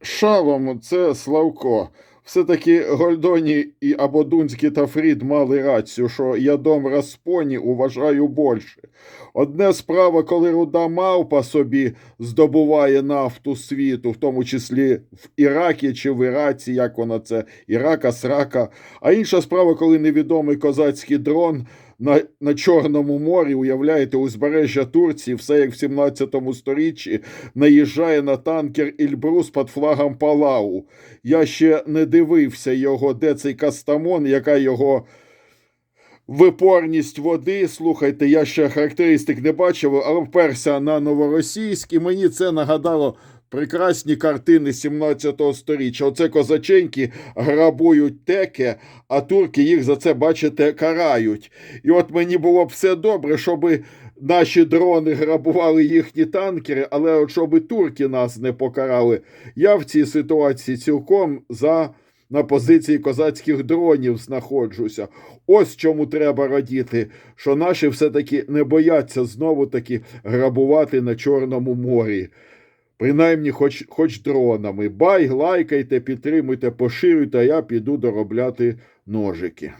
Шалом, це Славко. Все-таки Гольдоні і або Дунський та Фрід мали рацію, що я дом Распоні уважаю більше. Одне справа, коли руда мавпа собі здобуває нафту світу, в тому числі в Іракі чи в Іраці, як вона це, Ірака, Срака. А інша справа, коли невідомий козацький дрон на, на Чорному морі, уявляєте, узбережжя Турції, все як в 17 сторіччі, наїжджає на танкер Ільбрус під флагом Палау. Я ще не дивився його, де цей Кастамон, яка його випорність води. Слухайте, я ще характеристик не бачив, але вперся на новоросійськ, і мені це нагадало. Прекрасні картини 17 сторіччя. Оце козаченьки грабують теке, а турки їх за це, бачите, карають. І от мені було б все добре, щоб наші дрони грабували їхні танкери, але от щоб турки нас не покарали. Я в цій ситуації цілком за на позиції козацьких дронів знаходжуся. Ось чому треба радіти, що наші все-таки не бояться знову таки грабувати на Чорному морі. Принаймні, хоч, хоч дронами. Бай, лайкайте, підтримуйте, поширюйте, а я піду доробляти ножики.